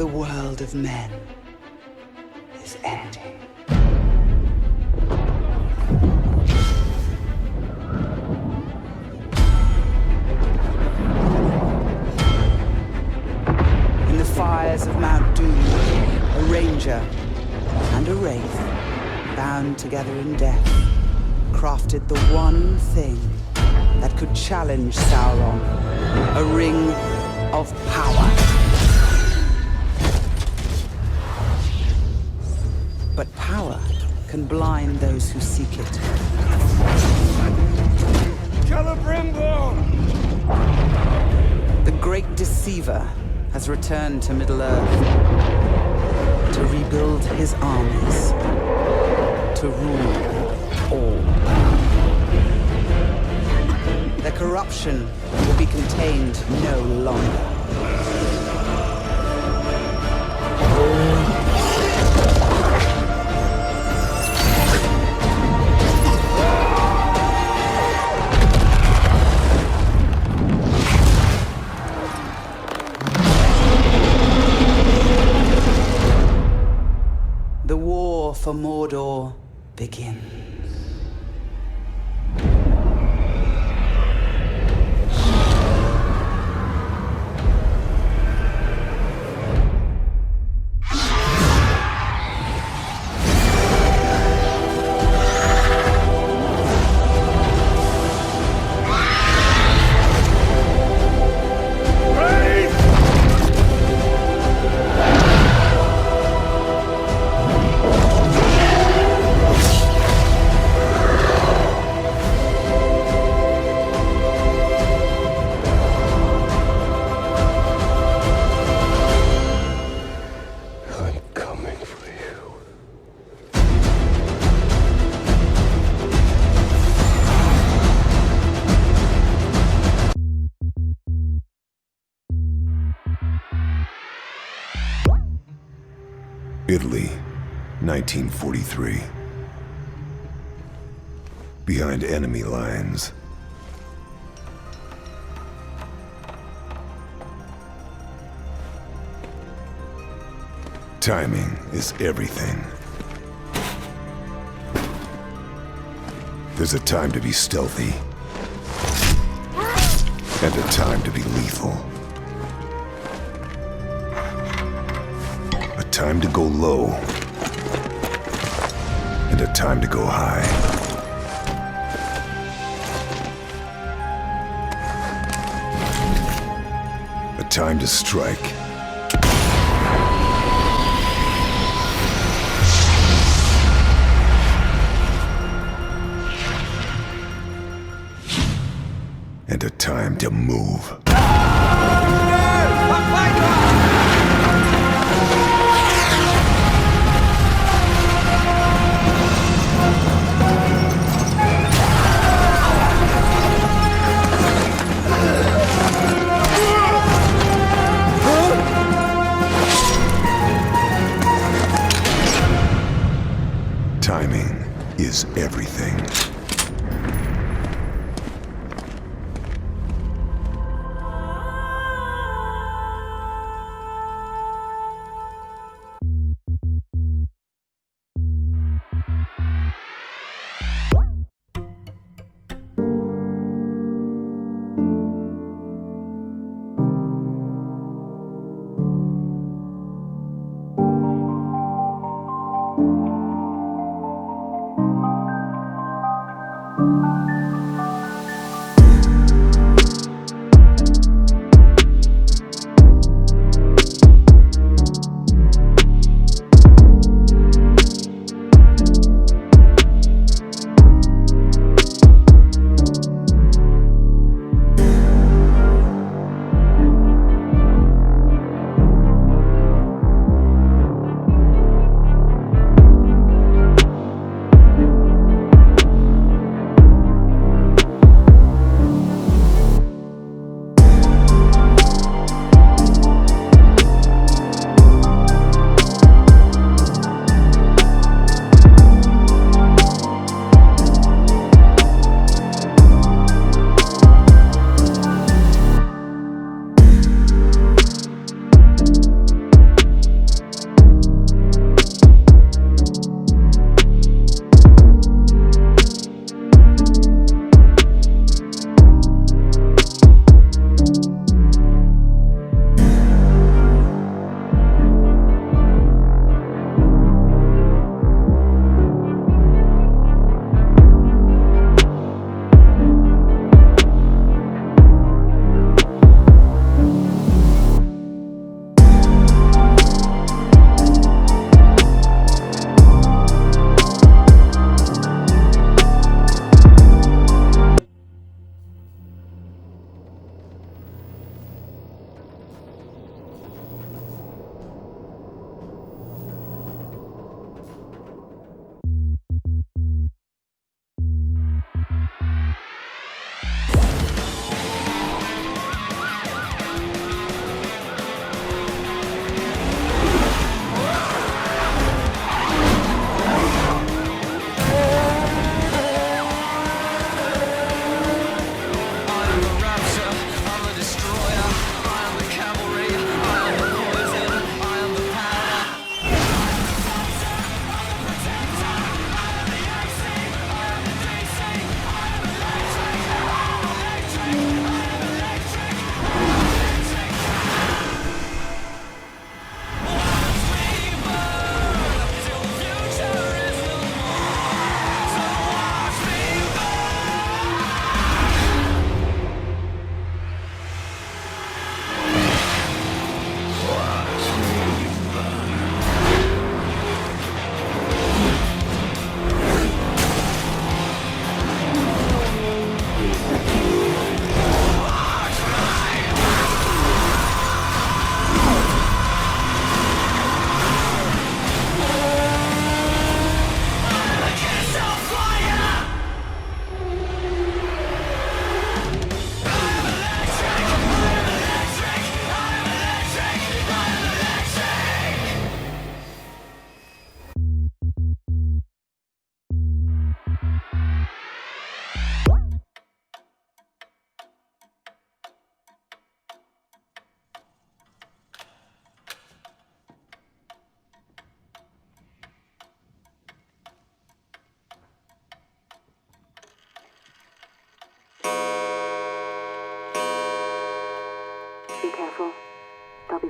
The world of men is ending. In the fires of Mount Doom, a ranger and a wraith, bound together in death, crafted the one thing that could challenge Sauron a ring of power. Can blind those who seek it. Celebrimbor! The great deceiver has returned to Middle-earth to rebuild his armies, to rule all. Their corruption will be contained no longer. For Mordor begins. 1943. Behind enemy lines. Timing is everything. There's a time to be stealthy, and a time to be lethal. A time to go low, and a time to go high. A time to strike, and a time to move. Is everything.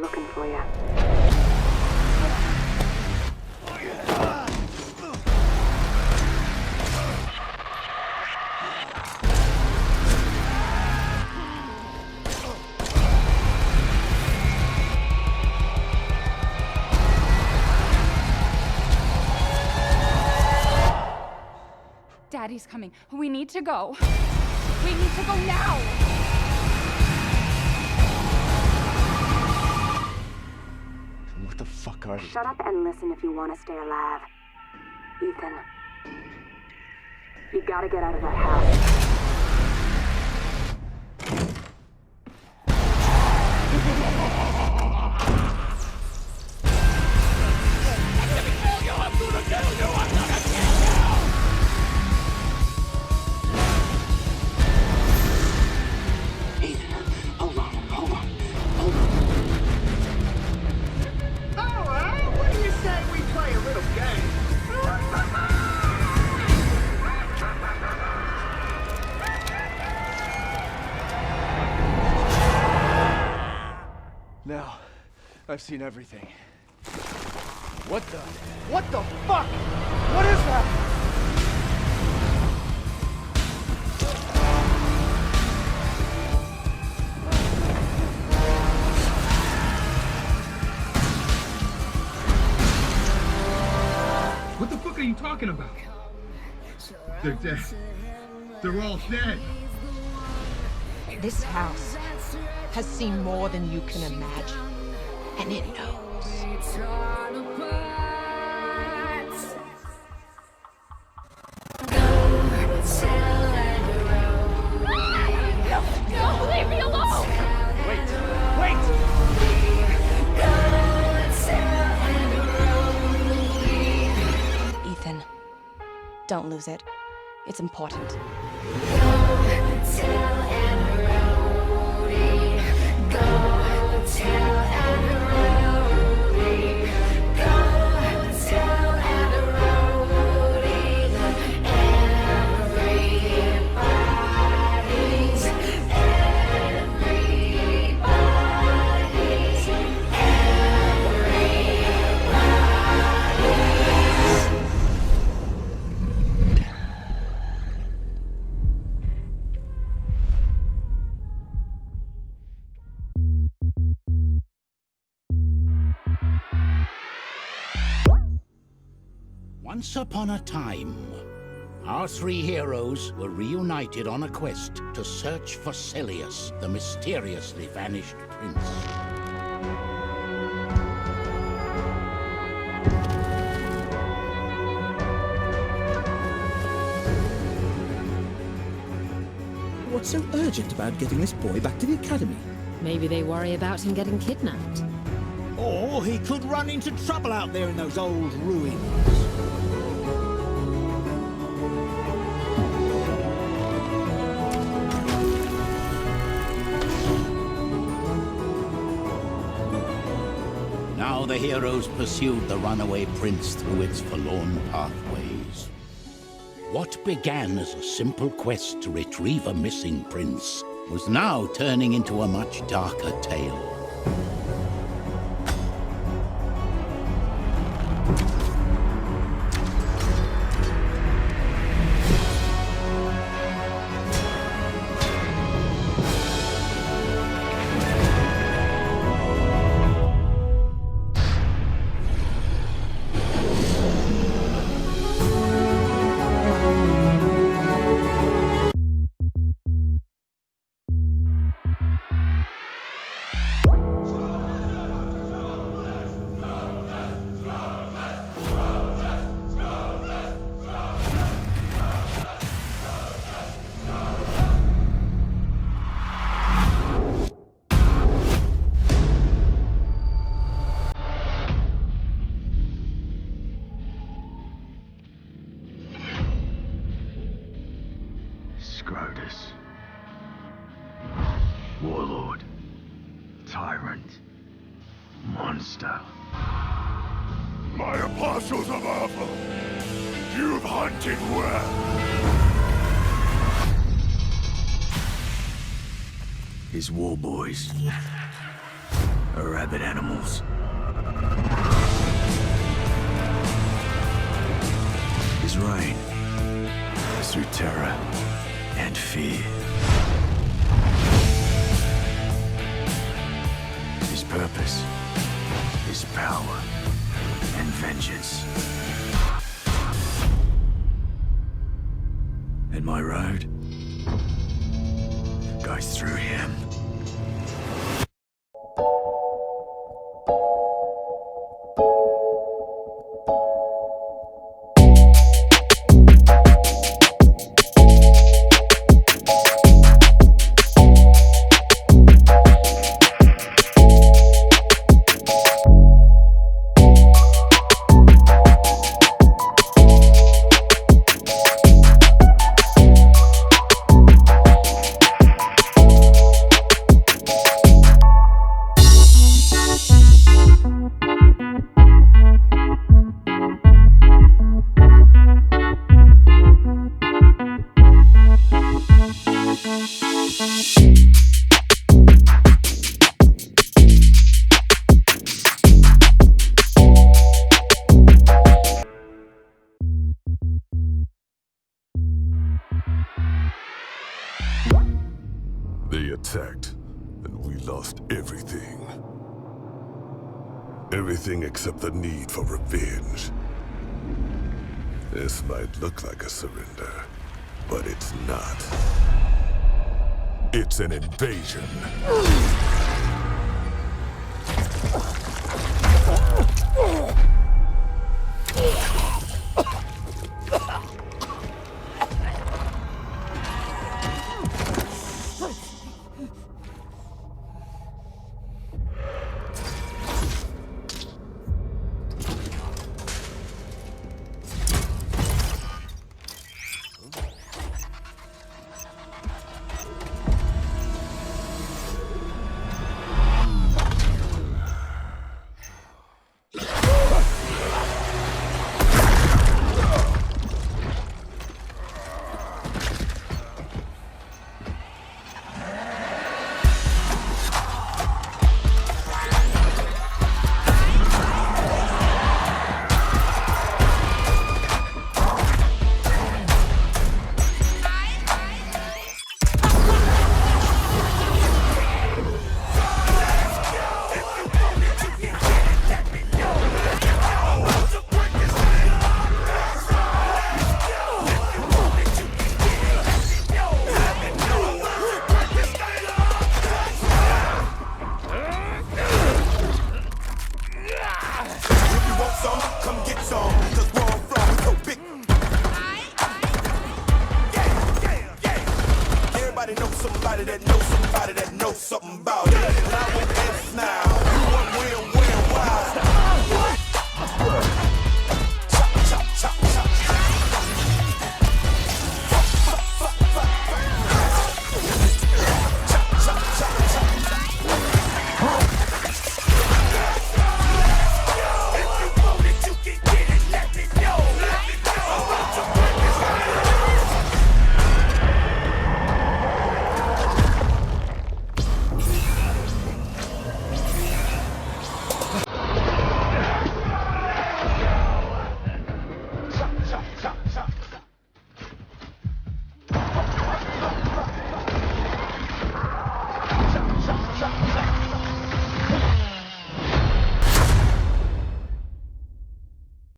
Looking for you. Daddy's coming. We need to go. We need to go now. What the fuck are they? Shut up and listen if you want to stay alive. Ethan. You gotta get out of that house. I've seen everything. What the? What the fuck? What is that? What the fuck are you talking about? They're dead. They're all dead. This house has seen more than you can imagine, and it knows. No, leave me alone. Wait, wait! Ethan, don't lose it. It's important. Once upon a time, our three heroes were reunited on a quest to search for Celius, the mysteriously vanished prince. What's so urgent about getting this boy back to the academy? Maybe they worry about him getting kidnapped. Or he could run into trouble out there in those old ruins. The heroes pursued the runaway prince through its forlorn pathways. What began as a simple quest to retrieve a missing prince was now turning into a much darker tale. tyrant, monster. My apostles of Alpha, you've hunted well. His war boys are rabid animals. His reign is through terror and fear. purpose is power and vengeance. And my road goes through him. This might look like a surrender, but it's not. It's an invasion.